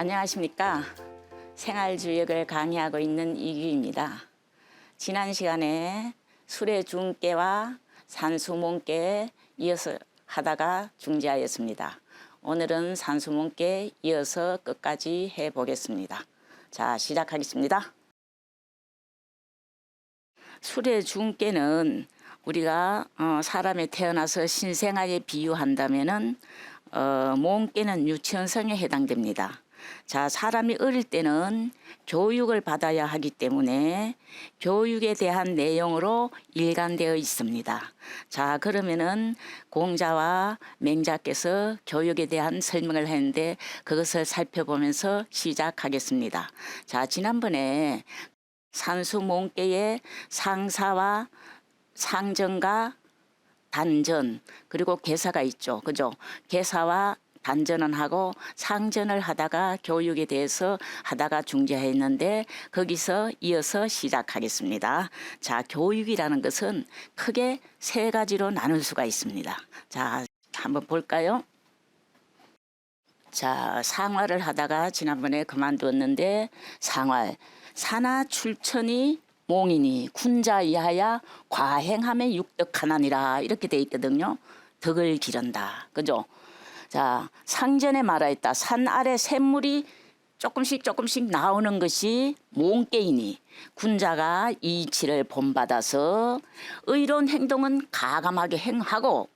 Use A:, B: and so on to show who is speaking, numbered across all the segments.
A: 안녕하십니까. 생활주역을 강의하고 있는 이규입니다. 지난 시간에 술의 중깨와 산수몽깨에 이어서 하다가 중지하였습니다. 오늘은 산수몽깨 이어서 끝까지 해보겠습니다. 자, 시작하겠습니다. 술의 중깨는 우리가 어, 사람이 태어나서 신생아에 비유한다면은 어, 몸깨는 유치원성에 해당됩니다. 자, 사람이 어릴 때는 교육을 받아야 하기 때문에 교육에 대한 내용으로 일관되어 있습니다. 자, 그러면은 공자와 맹자께서 교육에 대한 설명을 했는데 그것을 살펴보면서 시작하겠습니다. 자, 지난번에 산수몽계의 상사와 상전과 단전 그리고 개사가 있죠. 그죠? 개사와 단전은 하고 상전을 하다가 교육에 대해서 하다가 중재했는데 거기서 이어서 시작하겠습니다. 자, 교육이라는 것은 크게 세 가지로 나눌 수가 있습니다. 자, 한번 볼까요? 자, 상활을 하다가 지난번에 그만두었는데 상활 산하 출천이 몽이니 군자 이하야 과행함의 육덕하나니라 이렇게 돼 있거든요. 덕을 기른다. 그죠? 자, 상전에 말하였다. 산 아래 샘물이 조금씩 조금씩 나오는 것이 몽깨이니 군자가 이치를 본받아서 의로운 행동은 가감하게 행하고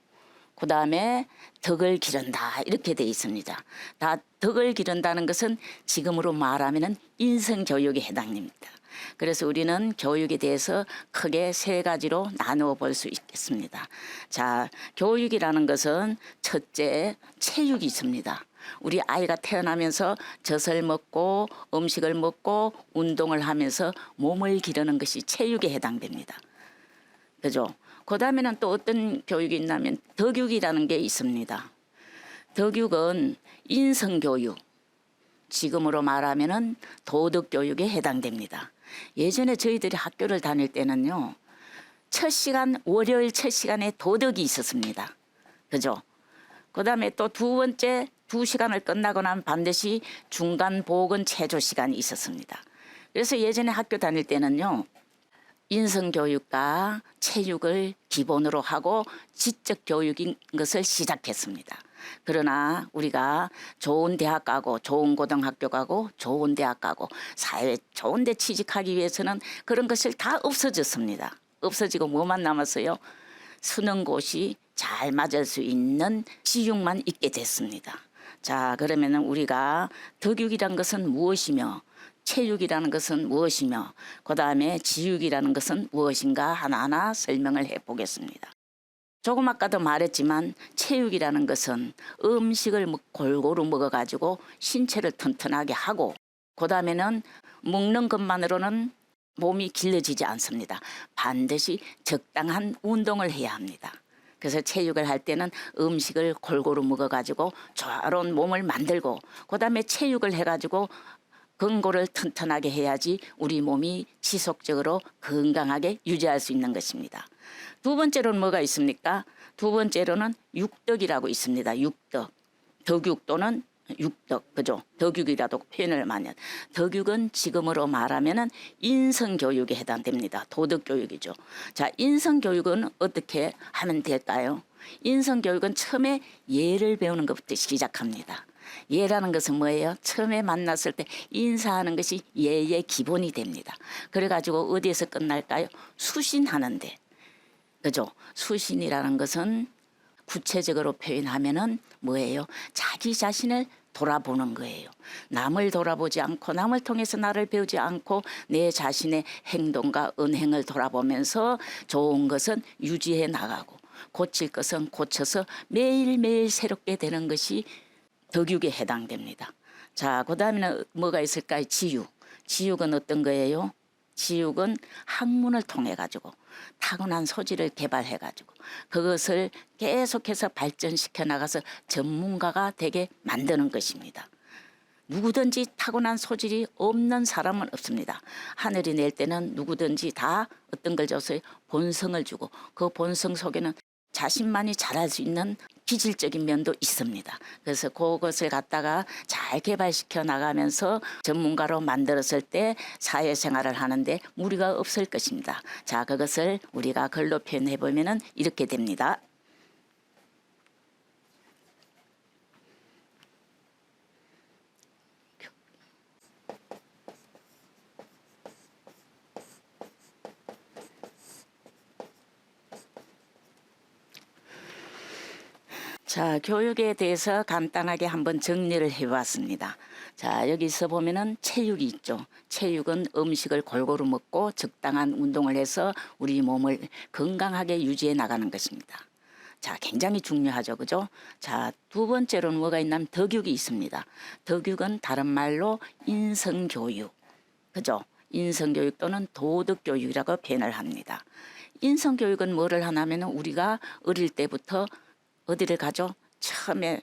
A: 그 다음에 덕을 기른다 이렇게 돼 있습니다. 다 덕을 기른다는 것은 지금으로 말하면은 인성 교육에 해당됩니다. 그래서 우리는 교육에 대해서 크게 세 가지로 나누어 볼 수 있겠습니다. 자, 교육이라는 것은 첫째 체육이 있습니다. 우리 아이가 태어나면서 젖을 먹고 음식을 먹고 운동을 하면서 몸을 기르는 것이 체육에 해당됩니다. 그죠? 그 다음에는 또 어떤 교육이 있냐면 덕육이라는 게 있습니다. 덕육은 인성교육, 지금으로 말하면은 도덕교육에 해당됩니다. 예전에 저희들이 학교를 다닐 때는요, 첫 시간, 월요일 첫 시간에 도덕이 있었습니다. 그죠? 그 다음에 또 두 번째 두 시간을 끝나고 나면 반드시 중간 보건 체조 시간이 있었습니다. 그래서 예전에 학교 다닐 때는요, 인성 교육과 체육을 기본으로 하고 지적 교육인 것을 시작했습니다. 그러나 우리가 좋은 대학 가고 좋은 고등학교 가고 좋은 대학 가고 사회 좋은 데 취직하기 위해서는 그런 것을 다 없어졌습니다. 없어지고 뭐만 남았어요? 수능고시 잘 맞을 수 있는 지육만 있게 됐습니다. 자, 그러면은 우리가 덕육이란 것은 무엇이며 체육이라는 것은 무엇이며 그 다음에 지육이라는 것은 무엇인가 하나하나 설명을 해보겠습니다. 조금 아까도 말했지만 체육이라는 것은 음식을 먹- 골고루 먹어가지고 신체를 튼튼하게 하고 그 다음에는 먹는 것만으로는 몸이 길러지지 않습니다. 반드시 적당한 운동을 해야 합니다. 그래서 체육을 할 때는 음식을 골고루 먹어가지고 조화로운 몸을 만들고 그 다음에 체육을 해가지고 근고를 튼튼하게 해야지 우리 몸이 지속적으로 건강하게 유지할 수 있는 것입니다. 두 번째로는 뭐가 있습니까? 두 번째로는 육덕이라고 있습니다. 육덕. 덕육 또는 육덕. 그죠? 덕육이라도 표현을 많이 한. 덕육은 지금으로 말하면은 인성 교육에 해당됩니다. 도덕 교육이죠. 자, 인성 교육은 어떻게 하면 될까요? 인성 교육은 처음에 예를 배우는 것부터 시작합니다. 예라는 것은 뭐예요? 처음에 만났을 때 인사하는 것이 예의 기본이 됩니다. 그래가지고 어디에서 끝날까요? 수신하는데. 그죠? 수신이라는 것은 구체적으로 표현하면은 뭐예요? 자기 자신을 돌아보는 거예요. 남을 돌아보지 않고 남을 통해서 나를 배우지 않고 내 자신의 행동과 은행을 돌아보면서 좋은 것은 유지해 나가고 고칠 것은 고쳐서 매일매일 새롭게 되는 것이 덕육에 해당됩니다. 자, 그 다음에는 뭐가 있을까요? 지육. 지육은 어떤 거예요? 지육은 학문을 통해 가지고 타고난 소질을 개발해 가지고 그것을 계속해서 발전시켜 나가서 전문가가 되게 만드는 것입니다. 누구든지 타고난 소질이 없는 사람은 없습니다. 하늘이 낼 때는 누구든지 다 어떤 걸 줬어요? 본성을 주고 그 본성 속에는 자신만이 잘할 수 있는 기질적인 면도 있습니다. 그래서 그것을 갖다가 잘 개발시켜 나가면서 전문가로 만들었을 때 사회생활을 하는데 무리가 없을 것입니다. 자, 그것을 우리가 글로 표현해 보면은 이렇게 됩니다. 자, 교육에 대해서 간단하게 한번 정리를 해봤습니다. 자, 여기서 보면은 체육이 있죠. 체육은 음식을 골고루 먹고 적당한 운동을 해서 우리 몸을 건강하게 유지해 나가는 것입니다. 자, 굉장히 중요하죠. 그죠? 자, 두 번째로는 뭐가 있냐면 덕육이 있습니다. 덕육은 다른 말로 인성교육. 그죠? 인성교육 또는 도덕교육이라고 표현을 합니다. 인성교육은 뭐를 하냐면 우리가 어릴 때부터 어디를 가죠? 처음에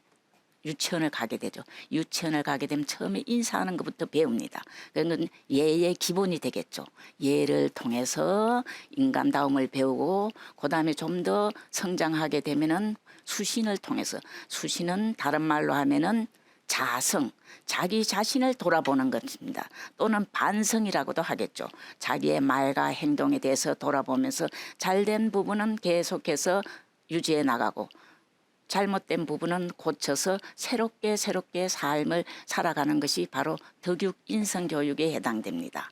A: 유치원을 가게 되죠. 유치원을 가게 되면 처음에 인사하는 것부터 배웁니다. 그건 예의 기본이 되겠죠. 예를 통해서 인간다움을 배우고 그다음에 좀 더 성장하게 되면은 수신을 통해서 수신은 다른 말로 하면은 자성, 자기 자신을 돌아보는 것입니다. 또는 반성이라고도 하겠죠. 자기의 말과 행동에 대해서 돌아보면서 잘된 부분은 계속해서 유지해 나가고 잘못된 부분은 고쳐서 새롭게 새롭게 삶을 살아가는 것이 바로 덕육 인성 교육에 해당됩니다.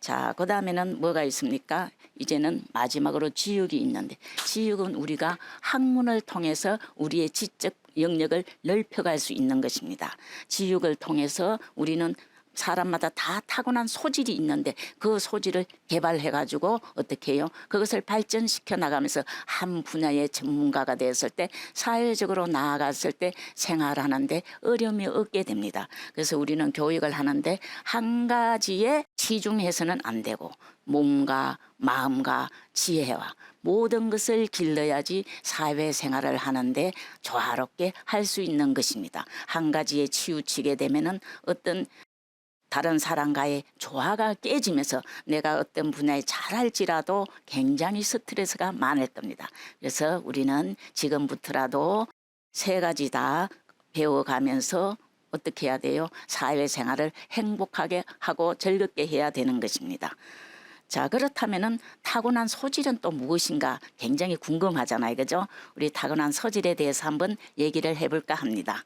A: 자, 그 다음에는 뭐가 있습니까? 이제는 마지막으로 지육이 있는데, 지육은 우리가 학문을 통해서 우리의 지적 영역을 넓혀갈 수 있는 것입니다. 지육을 통해서 우리는 사람마다 다 타고난 소질이 있는데 그 소질을 개발해 가지고 어떻게 해요? 그것을 발전시켜 나가면서 한 분야의 전문가가 되었을 때 사회적으로 나아갔을 때 생활하는데 어려움이 없게 됩니다. 그래서 우리는 교육을 하는데 한 가지에 치중해서는 안 되고 몸과 마음과 지혜와 모든 것을 길러야지 사회생활을 하는데 조화롭게 할 수 있는 것입니다. 한 가지에 치우치게 되면은 어떤 다른 사람과의 조화가 깨지면서 내가 어떤 분야에 잘할지라도 굉장히 스트레스가 많을 겁니다. 그래서 우리는 지금부터라도 세 가지 다 배워가면서 어떻게 해야 돼요? 사회생활을 행복하게 하고 즐겁게 해야 되는 것입니다. 자, 그렇다면은 타고난 소질은 또 무엇인가 굉장히 궁금하잖아요. 그죠? 우리 타고난 소질에 대해서 한번 얘기를 해볼까 합니다.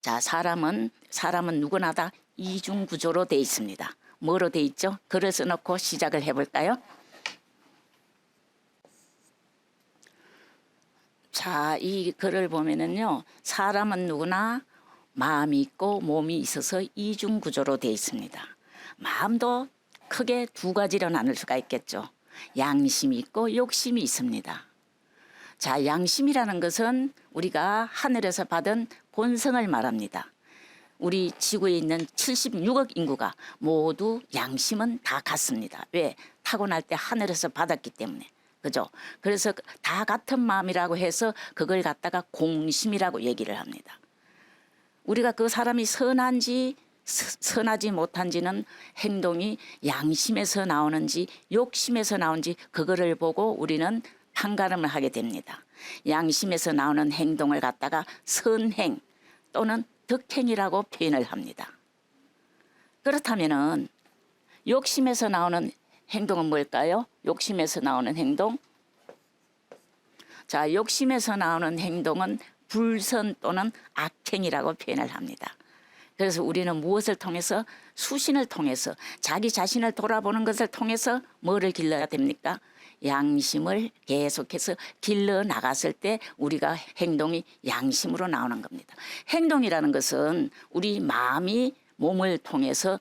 A: 자, 사람은 사람은 누구나 다 이중 구조로 돼 있습니다. 뭐로 돼 있죠? 글을 써놓고 시작을 해볼까요? 자, 이 글을 보면은요, 사람은 누구나 마음이 있고 몸이 있어서 이중 구조로 돼 있습니다. 마음도 크게 두 가지로 나눌 수가 있겠죠. 양심이 있고 욕심이 있습니다. 자, 양심이라는 것은 우리가 하늘에서 받은 본성을 말합니다. 우리 지구에 있는 76억 인구가 모두 양심은 다 같습니다. 왜? 타고날 때 하늘에서 받았기 때문에. 그죠? 그래서 다 같은 마음이라고 해서 그걸 갖다가 공심이라고 얘기를 합니다. 우리가 그 사람이 선한지 서- 선하지 못한지는 행동이 양심에서 나오는지 욕심에서 나오는지 그거를 보고 우리는 판가름을 하게 됩니다. 양심에서 나오는 행동을 갖다가 선행 또는 덕행이라고 표현을 합니다. 그렇다면은 욕심에서 나오는 행동은 뭘까요? 욕심에서 나오는 행동. 자, 욕심에서 나오는 행동은 불선 또는 악행이라고 표현을 합니다. 그래서 우리는 무엇을 통해서 수신을 통해서 자기 자신을 돌아보는 것을 통해서 뭐를 길러야 됩니까? 양심을 계속해서 길러 나갔을 때 우리가 행동이 양심으로 나오는 겁니다. 행동이라는 것은 우리 마음이 몸을 통해서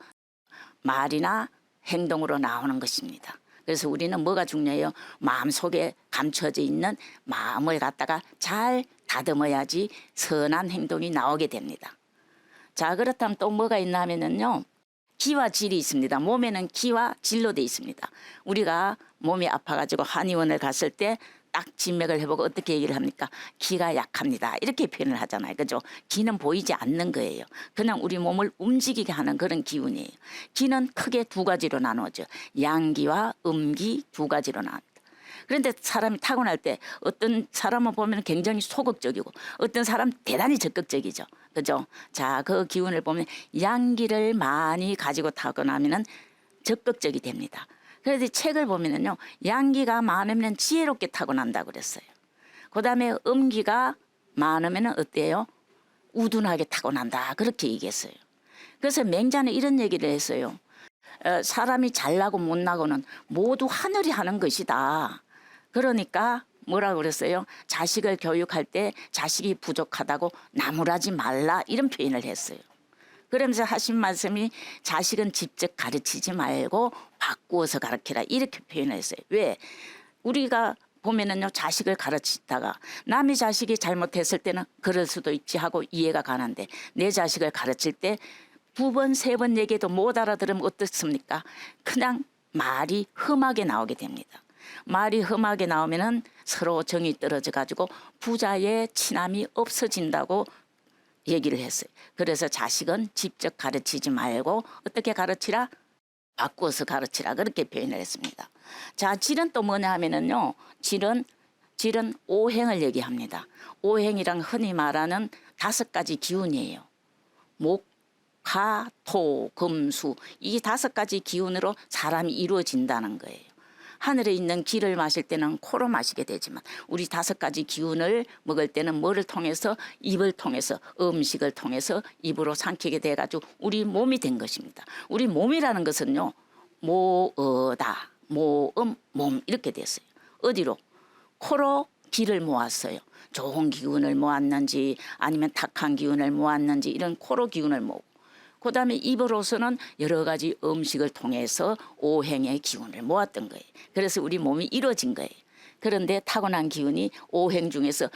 A: 말이나 행동으로 나오는 것입니다. 그래서 우리는 뭐가 중요해요? 마음 속에 감춰져 있는 마음을 갖다가 잘 다듬어야지 선한 행동이 나오게 됩니다. 자, 그렇다면 또 뭐가 있나 하면은요. 기와 질이 있습니다. 몸에는 기와 질로 돼 있습니다. 우리가 몸이 아파가지고 한의원을 갔을 때 딱 진맥을 해보고 어떻게 얘기를 합니까? 기가 약합니다. 이렇게 표현을 하잖아요. 그죠? 기는 보이지 않는 거예요. 그냥 우리 몸을 움직이게 하는 그런 기운이에요. 기는 크게 두 가지로 나누어져. 양기와 음기 두 가지로 나눕니다. 그런데 사람이 타고날 때 어떤 사람을 보면 굉장히 소극적이고 어떤 사람 대단히 적극적이죠. 그죠? 자, 그 기운을 보면 양기를 많이 가지고 타고나면은 적극적이 됩니다. 그래서 책을 보면은요, 양기가 많으면 지혜롭게 타고난다 그랬어요. 그 다음에 음기가 많으면 어때요? 우둔하게 타고난다. 그렇게 얘기했어요. 그래서 맹자는 이런 얘기를 했어요. 어, 사람이 잘나고 못나고는 모두 하늘이 하는 것이다. 그러니까 뭐라 그랬어요? 자식을 교육할 때 자식이 부족하다고 나무라지 말라 이런 표현을 했어요. 그러면서 하신 말씀이 자식은 직접 가르치지 말고 바꾸어서 가르치라 이렇게 표현을 했어요. 왜? 우리가 보면은요 자식을 가르치다가 남의 자식이 잘못했을 때는 그럴 수도 있지 하고 이해가 가는데 내 자식을 가르칠 때 두 번 세 번 얘기해도 못 알아들으면 어떻습니까? 그냥 말이 험하게 나오게 됩니다. 말이 험하게 나오면은 서로 정이 떨어져 가지고 부자의 친함이 없어진다고 얘기를 했어요. 그래서 자식은 직접 가르치지 말고 어떻게 가르치라? 바꾸어서 가르치라 그렇게 표현을 했습니다. 자, 질은 또 뭐냐 하면은요. 질은 질은 오행을 얘기합니다. 오행이랑 흔히 말하는 다섯 가지 기운이에요. 목, 화, 토, 금, 수. 이 다섯 가지 기운으로 사람이 이루어진다는 거예요. 하늘에 있는 기를 마실 때는 코로 마시게 되지만 우리 다섯 가지 기운을 먹을 때는 뭐를 통해서 입을 통해서 음식을 통해서 입으로 삼키게 돼 가지고 우리 몸이 된 것입니다. 우리 몸이라는 것은요. 모어다. 모음 몸 이렇게 됐어요. 어디로? 코로 기를 모았어요. 좋은 기운을 모았는지 아니면 탁한 기운을 모았는지 이런 코로 기운을 모으고 그다음에 입으로서는 여러 가지 음식을 통해서 오행의 기운을 모았던 거예요. 그래서 우리 몸이 이루어진 거예요. 그런데 타고난 기운이 오행 중에서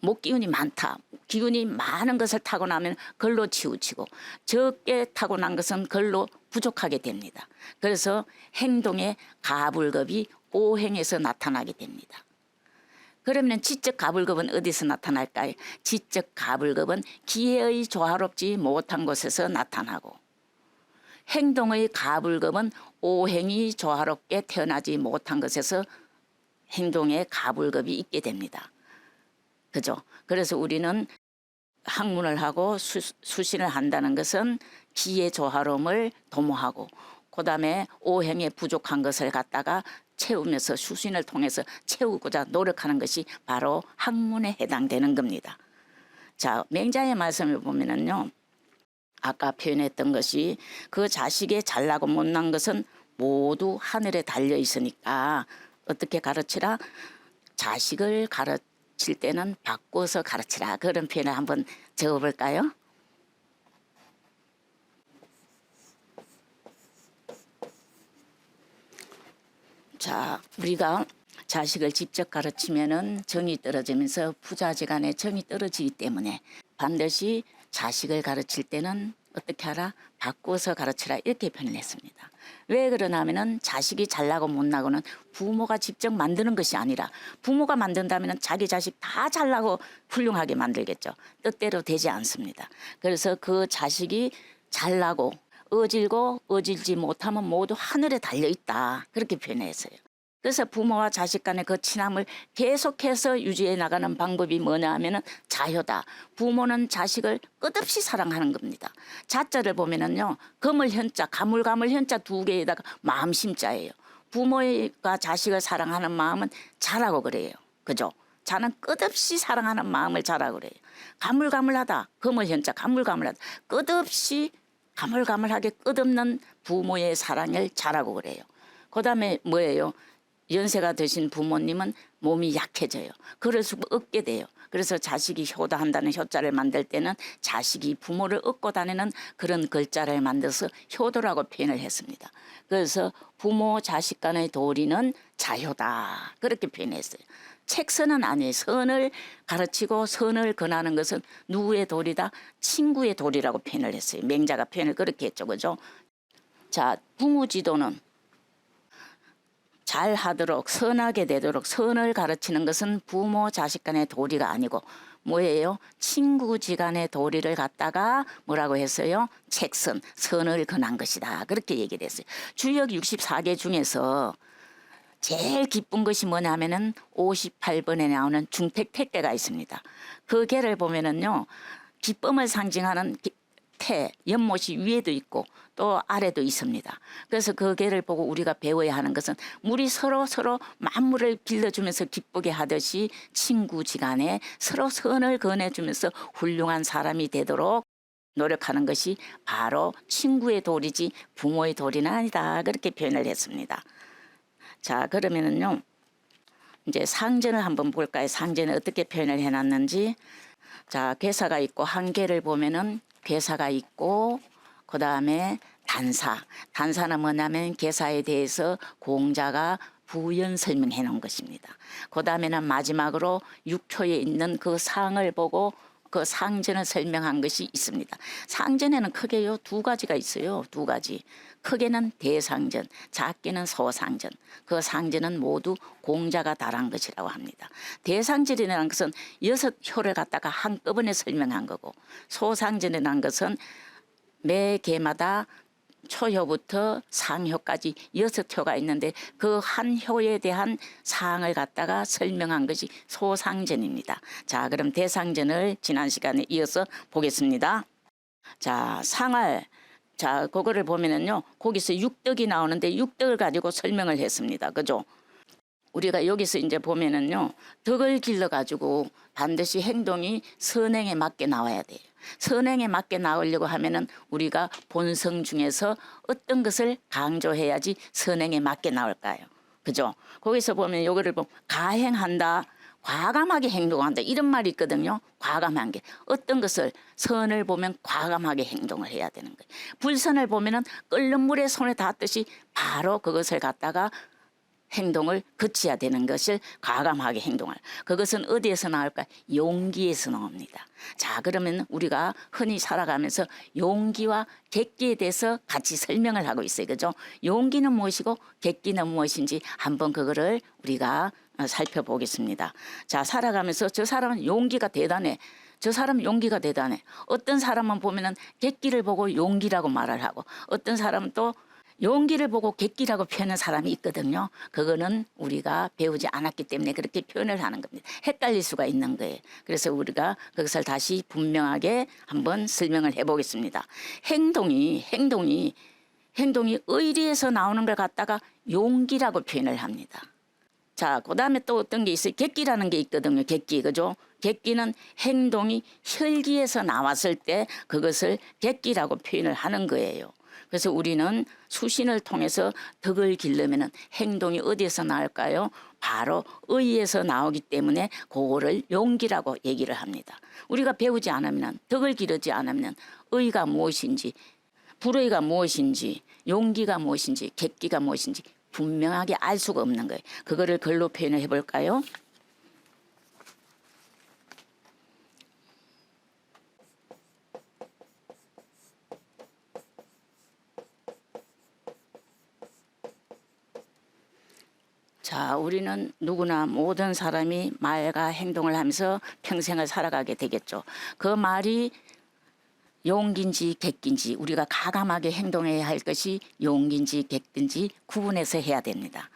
A: 목 기운이 많다. 기운이 많은 것을 타고나면 걸로 치우치고 적게 타고난 것은 걸로 부족하게 됩니다. 그래서 행동의 가불급이 오행에서 나타나게 됩니다. 그러면 지적 가불급은 어디서 나타날까요? 지적 가불급은 기회의 조화롭지 못한 곳에서 나타나고 행동의 가불급은 오행이 조화롭게 태어나지 못한 것에서 행동의 가불급이 있게 됩니다. 그죠? 그래서 우리는 학문을 하고 수, 수신을 한다는 것은 기의 조화로움을 도모하고 그다음에 오행에 부족한 것을 갖다가 채우면서 수신을 통해서 채우고자 노력하는 것이 바로 학문에 해당되는 겁니다. 자, 맹자의 말씀을 보면은요. 아까 표현했던 것이 그 자식의 잘나고 못난 것은 모두 하늘에 달려 있으니까 어떻게 가르치라? 자식을 가르칠 때는 바꿔서 가르치라. 그런 표현을 한번 적어볼까요? 자, 우리가 자식을 직접 가르치면은 정이 떨어지면서 부자지간에 정이 떨어지기 때문에 반드시 자식을 가르칠 때는 어떻게 하라? 바꿔서 가르치라 이렇게 표현했습니다. 왜 그러냐면은 자식이 잘나고 못나고는 부모가 직접 만드는 것이 아니라 부모가 만든다면은 자기 자식 다 잘나고 훌륭하게 만들겠죠. 뜻대로 되지 않습니다. 그래서 그 자식이 잘나고 어질고 어질지 못하면 모두 하늘에 달려 있다. 그렇게 표현했어요. 그래서 부모와 자식 간의 그 친함을 계속해서 유지해 나가는 방법이 뭐냐 하면은 자효다. 부모는 자식을 끝없이 사랑하는 겁니다. 자자를 보면은요. 거물 현자, 가물가물 현자 두 개에다가 마음 심자예요. 부모가 자식을 사랑하는 마음은 자라고 그래요. 그죠? 자는 끝없이 사랑하는 마음을 자라고 그래요. 가물가물하다. 거물 현자, 가물가물하다. 끝없이 가물가물하게 끝없는 부모의 사랑을 자라고 그래요. 그 다음에 뭐예요? 연세가 드신 부모님은 몸이 약해져요. 그럴 수 없게 돼요. 그래서 자식이 효도한다는 효자를 만들 때는 자식이 부모를 얻고 다니는 그런 글자를 만들어서 효도라고 표현을 했습니다. 그래서 부모 자식 간의 도리는 자효다. 그렇게 표현했어요. 책선은 아니에요. 선을 가르치고 선을 권하는 것은 누구의 도리다? 친구의 도리라고 표현을 했어요. 맹자가 표현을 그렇게 했죠. 그죠? 자, 부모 지도는 잘 하도록 선하게 되도록 선을 가르치는 것은 부모 자식 간의 도리가 아니고 뭐예요? 친구지간의 도리를 갖다가 뭐라고 했어요? 책선, 선을 권한 것이다. 그렇게 얘기를 했어요. 주역 64개 중에서 제일 기쁜 것이 뭐냐면은 58번에 나오는 중택 택대가 있습니다. 그 개를 보면은요, 기쁨을 상징하는 기- 태, 연못이 위에도 있고 또 아래도 있습니다. 그래서 그 개를 보고 우리가 배워야 하는 것은 우리 서로 서로 만물을 빌려주면서 기쁘게 하듯이 친구지간에 서로 선을 건네주면서 훌륭한 사람이 되도록 노력하는 것이 바로 친구의 도리지 부모의 도리는 아니다. 그렇게 표현을 했습니다. 자, 그러면은요. 이제 상전을 한번 볼까요? 상전을 어떻게 표현을 해놨는지. 자, 괴사가 있고 한 개를 보면은 괴사가 있고 그 다음에 단사. 단사는 뭐냐면 괴사에 대해서 공자가 부연 설명해 놓은 것입니다. 그 다음에는 마지막으로 6초에 있는 그 상을 보고 그 상전을 설명한 것이 있습니다. 상전에는 크게요 두 가지가 있어요. 두 가지. 크게는 대상전, 작게는 소상전. 그 상전은 모두 공자가 달한 것이라고 합니다. 대상전이라는 것은 여섯 효를 갖다가 한꺼번에 설명한 거고 소상전이라는 것은 매 개마다 초효부터 상효까지 여섯 효가 있는데 그 한 효에 대한 사항을 갖다가 설명한 것이 소상전입니다. 자, 그럼 대상전을 지난 시간에 이어서 보겠습니다. 자, 상할. 자, 그거를 보면은요. 거기서 육덕이 나오는데 육덕을 가지고 설명을 했습니다. 그죠? 우리가 여기서 이제 보면은요. 덕을 길러 가지고 반드시 행동이 선행에 맞게 나와야 돼요. 선행에 맞게 나오려고 하면은 우리가 본성 중에서 어떤 것을 강조해야지 선행에 맞게 나올까요? 그죠? 거기서 보면 요거를 보면 가행한다. 과감하게 행동한다 이런 말이 있거든요. 과감한 게 어떤 것을 선을 보면 과감하게 행동을 해야 되는 거예요. 불선을 보면은 끓는 물에 손에 닿듯이 바로 그것을 갖다가 행동을 거쳐야 되는 것을 과감하게 행동할. 그것은 어디에서 나올까? 용기에서 나옵니다. 자, 그러면 우리가 흔히 살아가면서 용기와 객기에 대해서 같이 설명을 하고 있어요. 그죠? 용기는 무엇이고 객기는 무엇인지 한번 그거를 우리가 어, 살펴보겠습니다. 자, 살아가면서 저 사람은 용기가 대단해. 저 사람 용기가 대단해. 어떤 사람은 보면은 객기를 보고 용기라고 말을 하고 어떤 사람은 또 용기를 보고 객기라고 표현하는 사람이 있거든요. 그거는 우리가 배우지 않았기 때문에 그렇게 표현을 하는 겁니다. 헷갈릴 수가 있는 거예요. 그래서 우리가 그것을 다시 분명하게 한번 설명을 해보겠습니다. 행동이 행동이 행동이 의리에서 나오는 걸 갖다가 용기라고 표현을 합니다. 자, 그 다음에 또 어떤 게 있어요? 객기라는 게 있거든요. 객기, 그죠? 객기는 행동이 혈기에서 나왔을 때 그것을 객기라고 표현을 하는 거예요. 그래서 우리는 수신을 통해서 덕을 기르면은 행동이 어디에서 나올까요? 바로 의에서 나오기 때문에 그거를 용기라고 얘기를 합니다. 우리가 배우지 않으면 덕을 기르지 않으면 의가 무엇인지 불의가 무엇인지 용기가 무엇인지 객기가 무엇인지 분명하게 알 수가 없는 거예요. 그거를 글로 표현을 해볼까요? 자, 우리는 누구나 모든 사람이 말과 행동을 하면서 평생을 살아가게 되겠죠. 그 말이 용기인지 객기인지 우리가 가감하게 행동해야 할 것이 용기인지 객기인지 구분해서 해야 됩니다.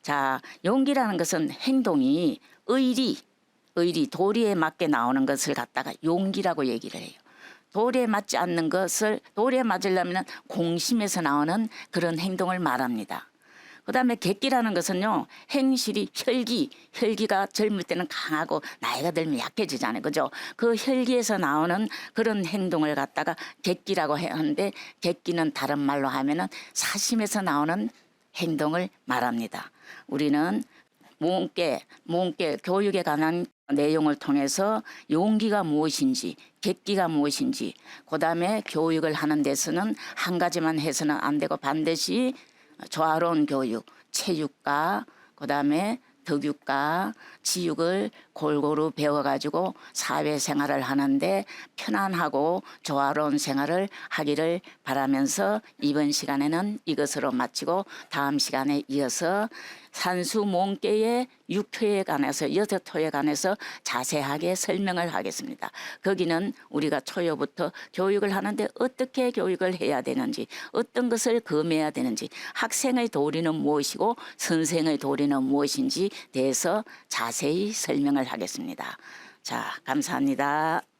A: 자, 용기라는 것은 행동이 의리, 의리, 도리에 맞게 나오는 것을 갖다가 용기라고 얘기를 해요. 도리에 맞지 않는 것을 도리에 맞으려면 공심에서 나오는 그런 행동을 말합니다. 그다음에 객기라는 것은요 행실이 혈기 혈기가 젊을 때는 강하고 나이가 들면 약해지잖아요. 그죠? 그 혈기에서 나오는 그런 행동을 갖다가 객기라고 하는데 객기는 다른 말로 하면은 사심에서 나오는 행동을 말합니다. 우리는 모험계 모험계 교육에 관한 내용을 통해서 용기가 무엇인지 객기가 무엇인지 그다음에 교육을 하는 데서는 한 가지만 해서는 안 되고 반드시 조화로운 교육, 체육과 그다음에 덕육과 지육을 골고루 배워가지고 사회생활을 하는데 편안하고 조화로운 생활을 하기를 바라면서 이번 시간에는 이것으로 마치고 다음 시간에 이어서 산수 몽계의 육토에 관해서 여섯 토에 관해서 자세하게 설명을 하겠습니다. 거기는 우리가 초요부터 교육을 하는데 어떻게 교육을 해야 되는지 어떤 것을 금해야 되는지 학생의 도리는 무엇이고 선생의 도리는 무엇인지 대해서 자세히 설명을 하겠습니다. 자, 감사합니다.